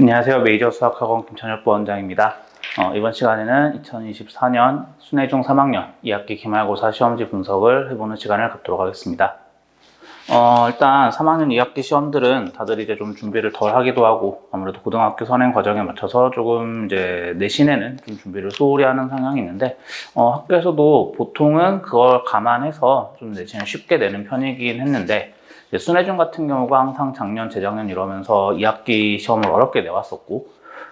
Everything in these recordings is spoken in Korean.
안녕하세요. 메이저 수학학원 김찬엽 부원장입니다. 어, 이번 시간에는 2024년 순회중 3학년 2학기 기말고사 시험지 분석을 해보는 시간을 갖도록 하겠습니다. 어, 일단 3학년 2학기 시험들은 다들 이제 좀 준비를 덜 하기도 하고 아무래도 고등학교 선행 과정에 맞춰서 조금 이제 내신에는 좀 준비를 소홀히 하는 성향이 있는데 어, 학교에서도 보통은 그걸 감안해서 좀 내신을 쉽게 내는 편이긴 했는데 순회중 같은 경우가 항상 작년, 재작년 이러면서 2학기 시험을 어렵게 내왔었고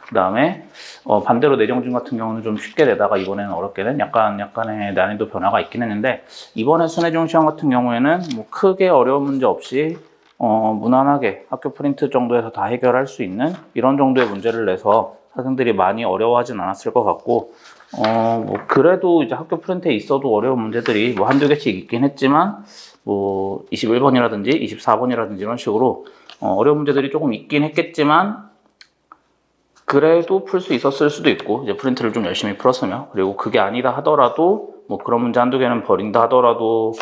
그 다음에 어, 반대로 내정중 같은 경우는 좀 쉽게 내다가 이번에는 어렵게 된 약간 약간의 난이도 변화가 있긴 했는데 이번에 순회중 시험 같은 경우에는 뭐 크게 어려운 문제 없이 어, 무난하게 학교 프린트 정도에서 다 해결할 수 있는 이런 정도의 문제를 내서 학생들이 많이 어려워하진 않았을 것 같고 어, 뭐 그래도 이제 학교 프린트에 있어도 어려운 문제들이 뭐 한두 개씩 있긴 했지만 뭐 21번이라든지 24번이라든지 이런 식으로 어, 어려운 문제들이 조금 있긴 했겠지만 그래도 풀 수 있었을 수도 있고 이제 프린트를 좀 열심히 풀었으며 그리고 그게 아니다 하더라도 뭐 그런 문제 한두 개는 버린다 하더라도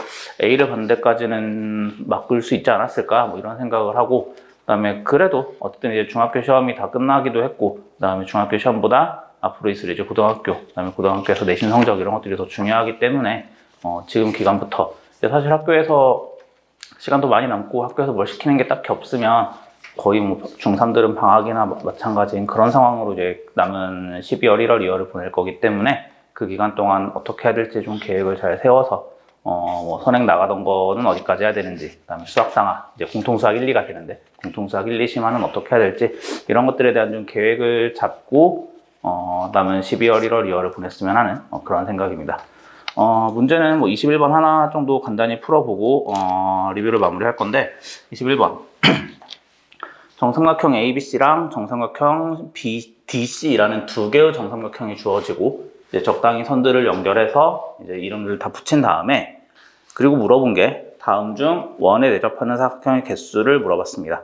A를 받는 데까지는 맡길 수 있지 않았을까 뭐 이런 생각을 하고 그다음에 그래도 어쨌든 이제 중학교 시험이 다 끝나기도 했고 그다음에 중학교 시험보다 앞으로 있을 이제 고등학교 그다음에 고등학교에서 내신 성적 이런 것들이 더 중요하기 때문에 어, 지금 기간부터. 사실 학교에서 시간도 많이 남고 학교에서 뭘 시키는 게 딱히 없으면 거의 뭐 중3들은 방학이나 마- 마찬가지인 그런 상황으로 이제 남은 12월, 1월, 2월을 보낼 거기 때문에 그 기간 동안 어떻게 해야 될지 좀 계획을 잘 세워서 어, 뭐 선행 나가던 거는 어디까지 해야 되는지, 그다음에 수학상화, 이제 공통수학 1, 2가 되는데 공통수학 1, 2 심화는 어떻게 해야 될지 이런 것들에 대한 좀 계획을 잡고 어, 남은 12월, 1월, 2월을 보냈으면 하는 어, 그런 생각입니다. 어, 문제는 뭐 21번 하나 정도 간단히 풀어보고 어, 리뷰를 마무리할 건데 21번 정삼각형 ABC랑 정삼각형 BDC라는 두 개의 정삼각형이 주어지고 이제 적당히 선들을 연결해서 이제 이름들을 다 붙인 다음에 그리고 물어본 게 다음 중 원에 내접하는 사각형의 개수를 물어봤습니다.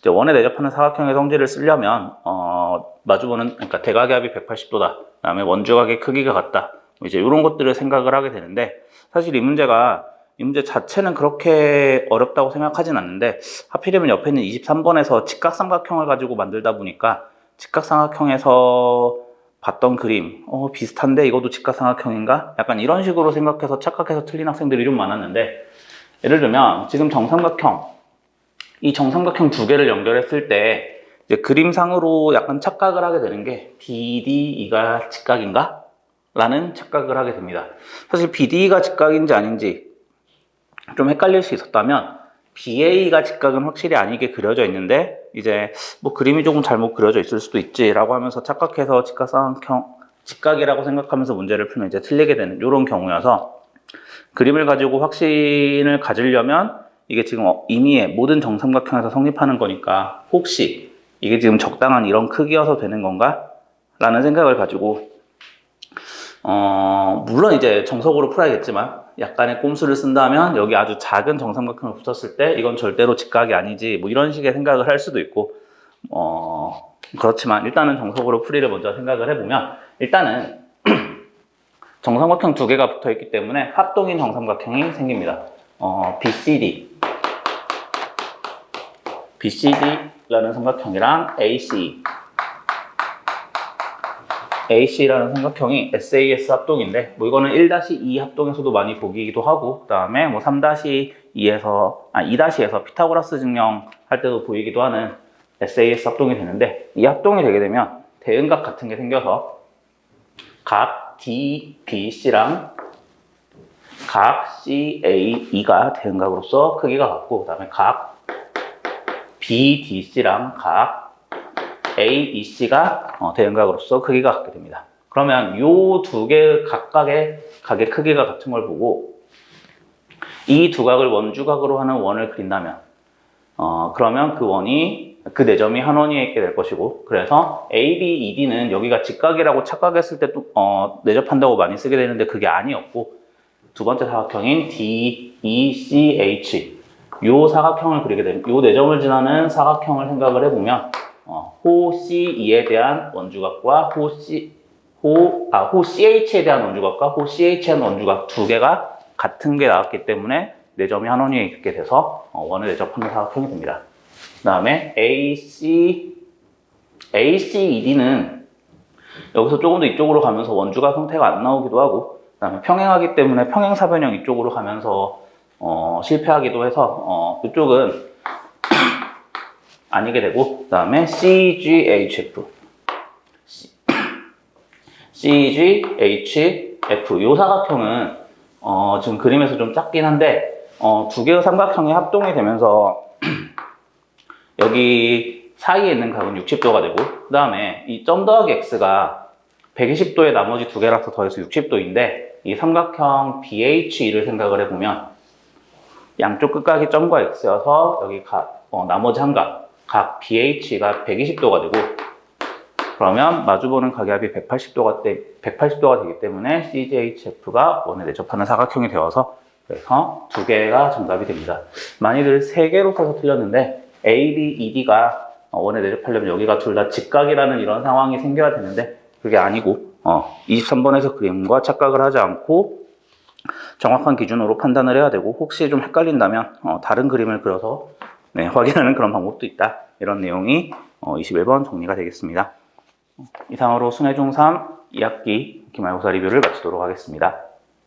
이제 원에 내접하는 사각형의 성질을 쓰려면 어, 마주보는 그러니까 대각의 합이 180도다. 그다음에 원주각의 크기가 같다. 뭐 이제 이런 것들을 생각을 하게 되는데 사실 이 문제가 이 문제 자체는 그렇게 어렵다고 생각하진 않는데 하필이면 옆에 있는 23번에서 직각삼각형을 가지고 만들다 보니까 직각삼각형에서 봤던 그림 어 비슷한데 이것도 직각삼각형인가? 약간 이런 식으로 생각해서 착각해서 틀린 학생들이 좀 많았는데 예를 들면 지금 정삼각형 이 정삼각형 두 개를 연결했을 때 이제 그림상으로 약간 착각을 하게 되는 게 BDE가 직각인가? 라는 착각을 하게 됩니다. 사실 BDE가 직각인지 아닌지 좀 헷갈릴 수 있었다면 BA가 직각은 확실히 아니게 그려져 있는데 이제 뭐 그림이 조금 잘못 그려져 있을 수도 있지라고 하면서 착각해서 직각삼각형 직각이라고 생각하면서 문제를 풀면 이제 틀리게 되는 이런 경우여서 그림을 가지고 확신을 가지려면 이게 지금 어- 이미 모든 정삼각형에서 성립하는 거니까 혹시 이게 지금 적당한 이런 크기여서 되는 건가? 라는 생각을 가지고 어, 물론 이제 정석으로 풀어야겠지만 약간의 꼼수를 쓴다면 여기 아주 작은 정삼각형을 붙였을 때 이건 절대로 직각이 아니지 뭐 이런 식의 생각을 할 수도 있고 어, 그렇지만 일단은 정석으로 풀이를 먼저 생각을 해보면 일단은 정삼각형 두 개가 붙어 있기 때문에 합동인 정삼각형이 생깁니다. 어, BCD BCD라는 삼각형이랑 AC AC라는 삼각형이 SAS 합동인데 뭐 이거는 1-2 합동에서도 많이 보기도 하고 그다음에 뭐 3-2에서 아 2-에서 피타고라스 증명 할 때도 보이기도 하는 SAS 합동이 되는데 이 합동이 되게 되면 대응각 같은 게 생겨서 각 DBC랑 각 CAE가 대응각으로서 크기가 같고 그다음에 각 BDC랑 각 AEC가 어, 대응각으로서 크기가 같게 됩니다. 그러면 요 두 개 각각의 각의 크기가 같은 걸 보고 이 두 각을 원주각으로 하는 원을 그린다면 어, 그러면 그 원이 그 내점이 한 원위에 있게 될 것이고 그래서 A, B, E, D는 여기가 직각이라고 착각했을 때 또, 어, 내접한다고 많이 쓰게 되는데 그게 아니었고 두 번째 사각형인 D, E, C, H 요 사각형을 그리게 되면 요 내점을 지나는 사각형을 생각을 해보면 어, 호 C2에 대한 원주각과 호 C 호, 아, 호 CH에 대한 원주각과 호 CH에 대한 원주각 두 개가 같은 게 나왔기 때문에 내점이 한 원위에 있게 돼서 어, 원을 내접하는 사각형이 됩니다. 그 다음에 AC ACED는 여기서 조금 더 이쪽으로 가면서 원주가 형태가 안 나오기도 하고 그 다음에 평행하기 때문에 평행사변형 이쪽으로 가면서 어, 실패하기도 해서 어, 이쪽은 아니게 되고 그 다음에 CGHF CGHF 이 사각형은 어, 지금 그림에서 좀 작긴 한데 어, 두 개의 삼각형이 합동이 되면서 여기 사이에 있는 각은 60도가 되고 그 다음에 이 점 더하기 x가 120도의 나머지 두 개라서 더해서 60도인데 이 삼각형 BHE를 생각을 해보면 양쪽 끝각이 점과 x여서 여기 각, 어, 나머지 한 각, 각 BH가 120도가 되고 그러면 마주보는 각의 합이 180도가, 때, 180도가 되기 때문에 CGHF가 원에 내접하는 사각형이 되어서 그래서 두 개가 정답이 됩니다. 많이들 세 개로 써서 틀렸는데 A, B, E, D가 원에 내접하려면 여기가 둘 다 직각이라는 이런 상황이 생겨야 되는데 그게 아니고 어, 23번에서 그림과 착각을 하지 않고 정확한 기준으로 판단을 해야 되고 혹시 좀 헷갈린다면 어, 다른 그림을 그려서 네, 확인하는 그런 방법도 있다. 이런 내용이 어, 21번 정리가 되겠습니다. 이상으로 순회중 3 2학기 기말고사 리뷰를 마치도록 하겠습니다.